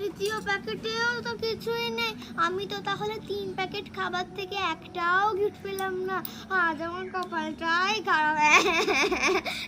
তৃতীয় প্যাকেটেও তো কিছুই নেই। আমি তো তাহলে তিন প্যাকেট খাবার থেকে একটাও গিফট পেলাম না। আজ আমার কপালটাই খারাপ।